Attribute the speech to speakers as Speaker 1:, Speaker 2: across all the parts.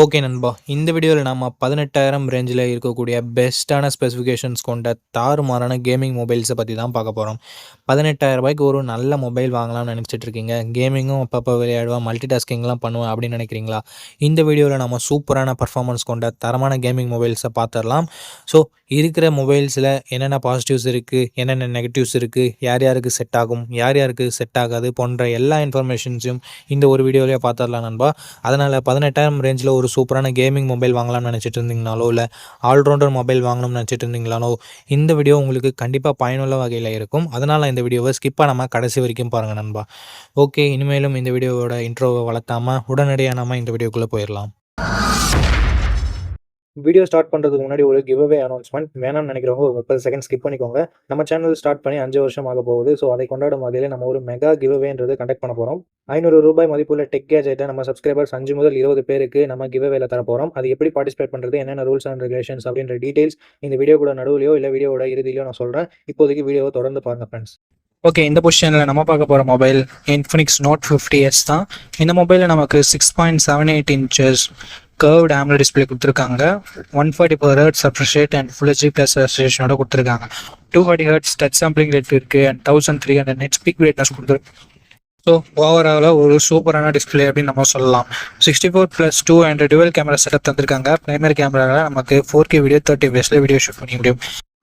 Speaker 1: Okay நண்பா. இந்த வீடியோவில் நம்ம பதினெட்டாயிரம் ரேஞ்சில் இருக்கக்கூடிய பெஸ்ட்டான ஸ்பெசிஃபிகேஷன்ஸ் கொண்ட தாறுமாறான கேமிங் மொபைல்ஸை பற்றி தான் பார்க்க போகிறோம் பதினெட்டாயிரம் ரூபாய்க்கு ஒரு நல்ல மொபைல் வாங்கலாம்னு நினச்சிட்டு இருக்கீங்க. கேமிங்கும் அப்பப்போ விளையாடுவேன் மல்டி டாஸ்கிங்லாம் பண்ணுவேன் அப்படின்னு நினைக்கிறீங்களா? இந்த வீடியோவில் நம்ம சூப்பரான பர்ஃபார்மன்ஸ் கொண்ட தரமான கேமிங் மொபைல்ஸை பார்த்துடலாம் ஸோ இருக்கிற மொபைல்ஸில் என்னென்ன பாசிட்டிவ்ஸ் இருக்குது என்னென்ன நெகட்டிவ்ஸ் இருக்குது யார் யாருக்கு செட் ஆகும் யார் யாருக்கு செட் ஆகாது போன்ற எல்லா இன்ஃபர்மேஷன்ஸையும் இந்த ஒரு வீடியோவிலே பார்த்துடலாம் நண்பா. அதனால் பதினெட்டாயிரம் ரேஞ்சில் ஒரு சூப்பரான கேமிங் மொபைல் வாங்கலாம்னு நினச்சிட்டு இருந்தீங்கனாலோ இல்லை ஆல்ரவுண்டர் மொபைல் வாங்கணும்னு நினச்சிட்டு இருந்தீங்களாலோ இந்த வீடியோ உங்களுக்கு கண்டிப்பாக பயனுள்ள வகையில் இருக்கும். அதனால் இந்த வீடியோவை ஸ்கிப் பண்ணாமல் கடைசி வரைக்கும் பாருங்கள் நண்பா. ஓகே இனிமேலும் இந்த வீடியோவோட இன்ட்ரோவை வளர்த்தாமல் உடனடியாக நம்ம இந்த வீடியோக்குள்ளே போயிடலாம். வீடியோ ஸ்டார்ட் பண்ணுறதுக்கு முன்னாடி ஒரு கிவ் அவே அனௌன்ஸ்மெண்ட் வேணாம்னு நினைக்கிறவங்க ஒரு முப்பது செகண்ட் ஸ்கிப் பண்ணிக்கோங்க. நம்ம சேனல் ஸ்டார்ட் பண்ணி அஞ்சு வருஷம் ஆக போகுது. ஸோ அதை கொண்டாடும் வகையில் நம்ம ஒரு மெகா கிவ் அவேன்றது கண்டக்ட் பண்ண போகிறோம் ஐநூறு ரூபாய் மதிப்புள்ள டெக் கேஜெட்டை நம்ம சப்ஸ்கிரைபர்ஸ் அஞ்சு முதல் இருபது பேருக்கு நம்ம கிவ் அவேல தர போகிறோம் அது எப்படி பார்ட்டிசிபேட் பண்ணுறது என்னென்ன ரூல்ஸ் அண்ட் ரெகுலேஷன்ஸ் அப்படின்ற டீடைல்ஸ் இந்த வீடியோ கூட நடுவிலையோ இல்லை வீடியோட இறுதியிலையோ நான் சொல்கிறேன் இப்போதைக்கு வீடியோவை தொடர்ந்து பாருங்க ஃப்ரெண்ட்ஸ்
Speaker 2: ஓகே இந்த பொசிஷனில் நம்ம பார்க்க போகிற mobile Infinix note fifty S தான். இந்த மொபைலில் நமக்கு six point seven eight inches curved AMOLED display கொடுத்துருக்காங்க. One forty four hertz refresh rate and full HD plus ரெஸ்ட்ரேஷனோட கொடுத்துருக்காங்க. Two forty hertz touch sampling rate இருக்குது and thousand three hundred nits peak brightness கொடுத்துருக்கு. So ஓவராலாக ஒரு சூப்பரான display அப்படின்னு நம்ம சொல்லலாம். Sixty four plus two and dual camera setup தந்திருக்காங்க பிரைமரி கேமராவில் நமக்கு ஃபோர் கே வீடியோ தேர்ட்டி பேஸில் வீடியோ ஷூட் பண்ணிக்க முடியும்.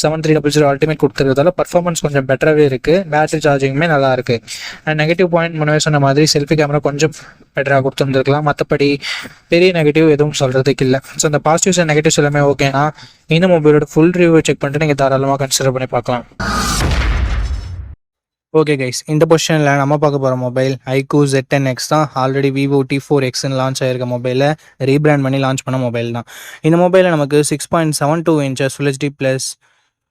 Speaker 2: seven three double zero ultimate கொடுத்துருக்கதால performance கொஞ்சம் பெட்டராகவே இருக்குது பேட்டரி சார்ஜிங்குமே நல்லா இருக்குது அண்ட் நெகட்டிவ் பாயிண்ட் முன்னே சொன்ன மாதிரி செல்ஃபி கேமரா கொஞ்சம் பெட்டராக கொடுத்துருந்துருக்கலாம். மற்றபடி பெரிய நெகட்டிவ் எதுவும் சொல்கிறதுக்கு இல்லை. ஸோ அந்த பாசிட்டிவ்ஸ் அண்ட் நெகட்டிவ்ஸ் எல்லாமே ஓகேனா இந்த மொபைலோட ஃபுல் ரிவ்யூ செக் பண்ணிட்டு நீங்கள் தாராளமாக கன்சிடர் பண்ணி பார்க்கலாம்.
Speaker 1: ஓகே கைஸ் இந்த பொசிஷனில் நம்ம பார்க்க போகிற mobile iQOO Z ten X தான். ஆல்ரெடி விவோ டி ஃபோர் எக்ஸ்னு லான்ச் ஆயிருக்க மொபைலை ரீபிராண்ட் பண்ணி லான்ச் பண்ண மொபைல் தான். இந்த மொபைலில் நமக்கு six point seven two inches full HD plus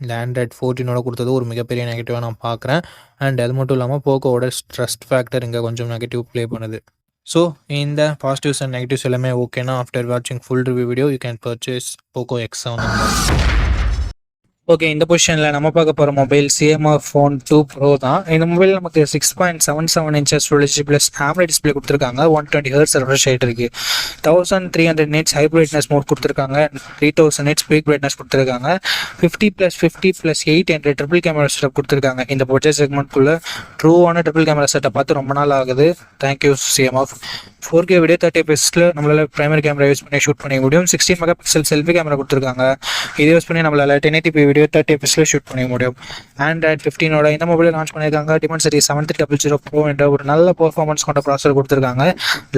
Speaker 1: இந்த ஆண்ட்ராய்ட் ஃபோர்டீனோட கொடுத்தது ஒரு மிகப்பெரிய நெகட்டிவாக நான் பார்க்குறேன். அண்ட் அது மட்டும் இல்லாமல் போக்கோவோட ஸ்ட்ரெஸ் ஃபேக்டர் இங்கே கொஞ்சம் நெகட்டிவ் ப்ளே பண்ணுது. ஸோ இந்த பாசிட்டிவ்ஸ் அண்ட் நெகட்டிவ்ஸ் எல்லாமே ஓகேனா ஆஃப்டர் வாட்சிங் full review video you can purchase Poco X seven okay இந்த பொசிஷனில் நம்ம பார்க்க போகிற mobile CMF phone two pro தான். இந்த மொபைல் நமக்கு six point seven seven inches storage plus AMOLED display கொடுத்துருக்காங்க. ஒன் டுவெண்ட்டி ஹர்ஸ் ரெஃப்ரெஷ் ஆகிட்டு இருக்கு. Thousand three hundred nits high brightness mode கொடுத்துருக்காங்க. Three thousand nits peak brightness கொடுத்துருக்காங்க. Fifty plus fifty plus eight hundred triple camera setup கொடுத்துருக்காங்க. இந்த budget செக்மெண்ட்குள்ளே ட்ரூவான triple camera setup பார்த்து ரொம்ப நாள் ஆகுது. Thank you CMF four K video thirty பெஸ்ட்டில் நம்மளால பிரைமரி கேமரா யூஸ் பண்ணி ஷூட் பண்ணிக்க முடியும். Sixteen mega pixel selfie camera கொடுத்துருக்காங்க. இதை யூஸ் பண்ணி நம்மளால டென் எயிட்டி வீடியோ தேர்ட்டி பெஸ்ட்டில் ஷூட் பண்ணிக்க முடியும். ஆண்ட்ராய்ட் ஃபிஃப்டீனோட இந்த மொபைல் லான்ச் பண்ணியிருக்காங்க. Dimensity seven three double zero pro என்ற ஒரு நல்ல பர்ஃபார்மன்ஸ் கொண்ட ப்ராசர் கொடுத்துருக்காங்க.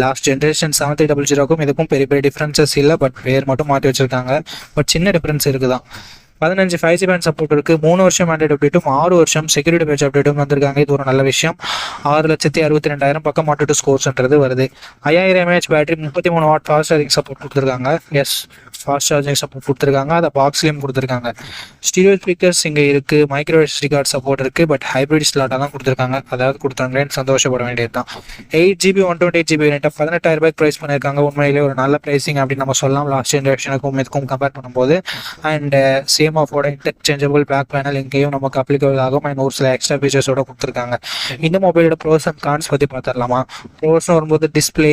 Speaker 1: Last generation seven three double ஜீரோக்கும் இதுக்கும் பெரிய பெரிய டிஃப்ரென்சஸ் இல்லை. பட் பேர் மட்டும் மாற்றி வச்சிருக்காங்க. பட் சின்ன டிஃப்ரென்ஸ் இருக்குதான். பதினஞ்சு ஃபைவ் ஜி பேண்ட் சப்போர்ட் இருக்குது மூணு வருஷம் ஆண்ட்ராய்டு அப்டேட்டும் ஆறு வருஷம் செக்யூரிட்டி பேட்ச் அப்டேட்டும் வந்திருக்காங்க. இது ஒரு நல்ல விஷயம். ஆறு லட்சத்தி அறுபத்தி ரெண்டாயிரம் பக்கம் மாட்டு ஸ்கோர்ஸ்ன்றது வருது. ஐயாயிரம் எம்ஏஹெச் பேட்டரி முப்பத்தி மூணு வாட் ஃபாஸ்ட் சார்ஜிங் சப்போர்ட் கொடுத்துருக்காங்க. எஸ் ஃபாஸ்ட் சார்ஜிங் சப்போர்ட் கொடுத்துருக்காங்க. அதை பாக்ஸ்லேயும் கொடுத்துருக்காங்க. ஸ்டீரியோ ஸ்பீக்கர்ஸ் இங்கே இருக்குது மைக்ரோ எஸ்டி கார்டு சப்போர்ட் இருக்குது பட் ஹைப்ரிட் ஸ்லாட்டாக தான் கொடுத்துருக்காங்க. அதாவது கொடுத்தாங்களேன்னு சந்தோஷப்பட வேண்டியது தான் eight GB one twenty eight GB ரேட்டை பதினெட்டாயிரம் ரூபாய்க்கு ப்ரைஸ் பண்ணியிருக்காங்க. உண்மையிலே ஒரு நல்ல ப்ரைஸிங் அப்படின்னு நம்ம சொல்லலாம். லாஸ்ட் ஜென்ரேஷனுக்கும் இதுக்கும் கம்பேர் பண்ணும்போது. அண்ட் சேம் ஆஃபோட இன்டர்சேஞ்சபிள் பேக் பேனல் இங்கேயும் நமக்கு அப்ளிகபிள் ஆகும். அண்ட் ஒரு சில எக்ஸ்ட்ரா ஃபீச்சர்ஸோட கொடுத்துருக்காங்க. இந்த மொபைலோட ப்ரோஸ் அண்ட் கான்ஸ் பற்றி பார்த்துடலாமா? ப்ரோஸ்னு வரும்போது டிஸ்பிளே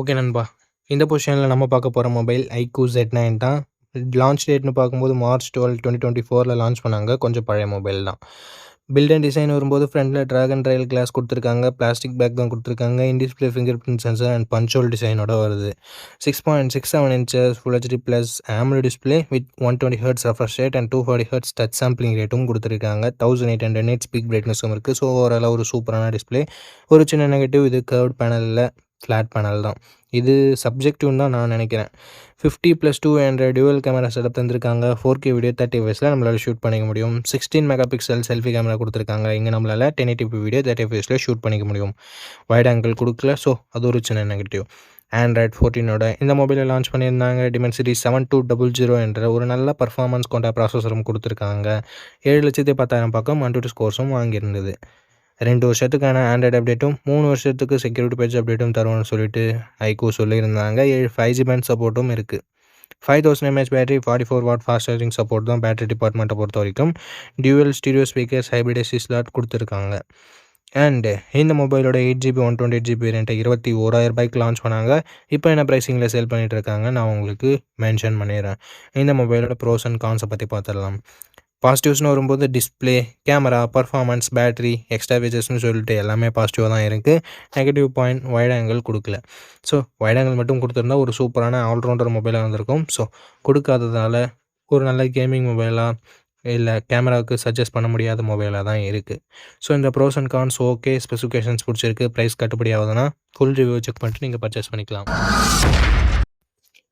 Speaker 1: ஓகே நண்பா. இந்த பொசிஷனில் நம்ம பார்க்க போகிற மொபைல் ஐக்கூ ஜெட் நைன் தான். லான்ச் டேட்னு பார்க்கும்போது மார்ச் டுவெல் டுவெண்ட்டி டுவெண்ட்டி ஃபோரில் லான்ச் பண்ணாங்க. கொஞ்சம் பழைய மொபைல் தான். பில்ட் அண்ட் டிசைன் வரும்போது ஃப்ரண்ட்டில் ட்ராகன் ட்ரையல் கிளாஸ் கொடுத்துருக்காங்க. பிளாஸ்டிக் பேக் தான் கொடுத்துருக்காங்க. In display finger print sensor and punch hole டிசைனோட வருது. Six point six seven inches full HD plus AMOLED display with one twenty hertz refresh rate and two forty hertz touch sampling ரேட்டும் கொடுத்துருக்காங்க. Thousand eight hundred nits peak பிரைட்னஸும் இருக்குது so ஓவராலாக ஒரு சூப்பரான display ஒரு சின்ன negative இது கர்வ் பேனலில் ஃப்ளாட் பேனல் தான். இது சப்ஜெக்டிவ்னு தான் நான் நினைக்கிறேன். Fifty plus two hundred dual camera setup தந்திருக்காங்க. ஃபோர் கே வீடியோ தேர்ட்டி ஃபைஸில் நம்மளால் ஷூட் பண்ணிக்க முடியும். Sixteen mega pixel selfie camera கொடுத்துருக்காங்க. இங்கே நம்மளால் டென் எயிட்டி வீடியோ தேர்ட்டி ஃபைஸில் ஷூட் பண்ணிக்க முடியும். வைட் ஆங்கிள் கொடுக்கல ஸோ அது ஒரு சின்ன நெகட்டிவ் ஆண்ட்ராய்ட் ஃபோர்டீனோட இந்த மொபைலை லான்ச் பண்ணியிருந்தாங்க. Dimensity seven two double zero என்ற ஒரு நல்ல பர்ஃபார்மன்ஸ் கொண்ட ப்ராசஸரும் கொடுத்துருக்காங்க. ஏழு லட்சத்தி பத்தாயிரம் பக்கம் ஒன் டூ ஸ்கோர்ஸும் வாங்கியிருந்தது. ரெண்டு வருஷத்துக்கான ஆண்ட்ராய்டு அப்டேட்டும் மூணு வருஷத்துக்கு செக்யூரிட்டி பேஜ் அப்டேட்டும் தருவோம்னு சொல்லிட்டு ஐகோ சொல்லியிருந்தாங்க. ஏழு ஃபைவ் ஜி பேண்ட் சப்போர்ட்டும் இருக்குது five thousand mAh battery forty four watt fast charging support தான் பேட்டரி டிபார்ட்மெண்ட்டை பொறுத்த வரைக்கும் dual stereo speakers hybrid SC slot கொடுத்துருக்காங்க. அண்டு இந்த மொபைலோட eight GB one twenty eight GB வேரியண்ட்டை இருபத்தி ஓராயிரம் ரூபாய்க்கு லான்ச் பண்ணாங்க. இப்போ என்ன ப்ரைஸிங்கில் சேல் பண்ணிகிட்டு இருக்காங்க நான் உங்களுக்கு மென்ஷன் பண்ணிடுறேன். இந்த மொபைலோட ப்ரோஸ் அண்ட் கான்ஸை பற்றி பார்த்துடலாம். பாசிட்டிவ்ஸ்னு வரும்போது display camera performance battery extra ஃபீச்சர்ஸ்னு சொல்லிட்டு எல்லாமே பாசிட்டிவாக தான் இருக்குது நெகட்டிவ் பாயிண்ட் வைட் ஆங்கிள் கொடுக்கல. ஸோ வைட் ஆங்கிள் மட்டும் கொடுத்துருந்தா ஒரு சூப்பரான ஆல்ரவுண்டர் மொபைலாக இருந்திருக்கும். ஸோ கொடுக்காததால் ஒரு நல்ல கேமிங் மொபைலாக இல்லை கேமராவுக்கு சஜஸ்ட் பண்ண முடியாத மொபைலாக தான் இருக்குது ஸோ இந்த pros and cons okay specifications பிடிச்சிருக்கு. ப்ரைஸ் கட்டுப்படி ஆகுதுன்னா ஃபுல் ரிவ்யூ செக் பண்ணிட்டு நீங்கள் பர்ச்சேஸ் பண்ணிக்கலாம்.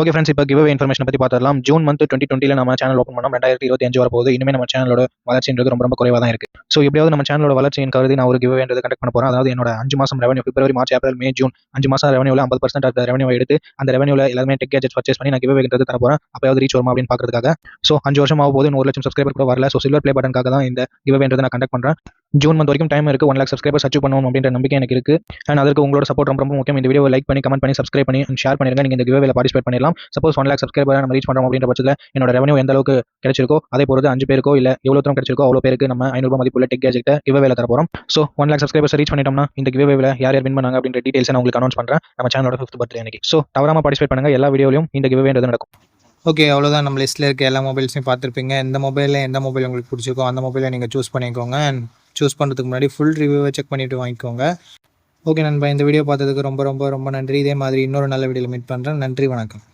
Speaker 2: ஓகே ஃப்ரெண்ட்ஸ் இப்போ கிவ்வே இன்ஃபர்மேஷன் பற்றி பார்த்துடலாம். ஜூன் மந்த் டுவெண்ட்டி டுவெண்ட்டியில் நம்ம சேனல் ஓப்பன் பண்ணோம். ரெண்டாயிரத்தி இருபத்தி அஞ்சு வரப்போகுது. இனிமேல் நம்ம சேனலோட வளர்ச்சின்றது ரொம்ப ரொம்ப குறைவாக தான் இருக்குது ஸோ எப்படியாவது நம்ம சேனலோட வளர்ச்சியின் கருதி நான் ஒரு கிவ் வேண்டது கண்டக்ட் பண்ண போகிறேன் அதாவது என்னோட அஞ்சு மாதம் revenue February March April May June அஞ்சு மாதம் ரெவன்யூவில் ஐம்பது பர்சன்ட் அந்த ரெவன்யூ எடுத்து அந்த ரெவன்யூவில் எல்லாமே டெக் கேஜெட் பர்ச்சேஸ் பண்ணி நான் கிவ் என்றது தர போகிறேன் அப்போயாவது ரீச் வருமா அப்படின்னு பார்க்கறதுக்காக. ஸோ அஞ்சு வருஷம் ஆகும் போது ஒரு லட்சம் சப்ஸ்கிரைபர் கூட வரல. ஸோ சில்வர் பிளே பட்டனுக்காக தான் இந்த கிவ் நான் கண்டக்ட் பண்ணுறேன் ஜூன் மந்த் வரைக்கும் டைம் இருக்குது ஒன் லேக் சப்ஸ்கிரைபர்ஸ் அச்சீவ் பண்ணுவோம் அப்படின்ற நம்பிக்கை எனக்கு இருக்குது அண்ட் அதற்கு உங்களோட சப்போர்ட் ரொம்ப ரொம்ப முக்கியம். இந்த வீடியோ லைக் பண்ணி கமெண்ட் பண்ணி சப்ஸ்கிரைப் பண்ணி ஷேர் பண்ணிருங்க. நீங்கள் இந்த வீடியோவில் பார்ட்டிசிபேட் பண்ணிடலாம். சப்போஸ் ஒன் லேக் சப்ஸ்கிரைபர் நம்ம ரீச் பண்ணுறோம் அப்படின்ற பட்சத்தில் என்னோட ரெவன்யூ எந்த அளவுக்கு கிடைச்சிருக்கோ அதே பொறுத்து அஞ்சு பேருக்கோ இல்லை எவ்வளோ தூரம் கிடைச்சிருக்கோ அவ்வளோ பேருக்கு நம்ம ஐநூறு மதிப்புள்ள டெக் கேஜெக்ட்டை கிவ்வேல தர போகிறோம் so one lakh subscribers reach பண்ணிட்டோம்னா இந்த கிவ்வேல யார் யார் வின் பண்ணாங்க அப்படின்ற டீடைல்ஸ் நான் உங்களுக்கு அனௌன்ஸ் பண்ணுறேன் நம்ம சேனலோட ஃபிஃப்த் பர்த்டே அன்னைக்கு. ஸோ தவறாமல் பார்ட்டிசிபேட் பண்ணுங்க. எல்லா வீடியோலையும் இந்த கிவ்வேன்றது நடக்கும்.
Speaker 1: ஓகே அவ்வளோதான் நம்ம லிஸ்ட்டில் இருக்க எல்லா மொபைல்ஸையும் பார்த்துருப்பீங்க. எந்த மொபைலில் எந்த மொபைல் உங்களுக்கு பிடிச்சிருக்கோ அந்த மொபைலை நீங்கள் சூஸ் பண்ணிக்கோங்க. அண்ட் சூஸ் பண்ணுறதுக்கு முன்னாடி ஃபுல் ரிவ்யூவை செக் பண்ணிவிட்டு வாங்கிக்கோங்க. ஓகே நண்பா இந்த வீடியோ பார்த்ததுக்கு ரொம்ப ரொம்ப ரொம்ப நன்றி. இதே மாதிரி இன்னொரு நல்ல வீடியோவில் மீட் பண்ணுறேன் நன்றி வணக்கம்.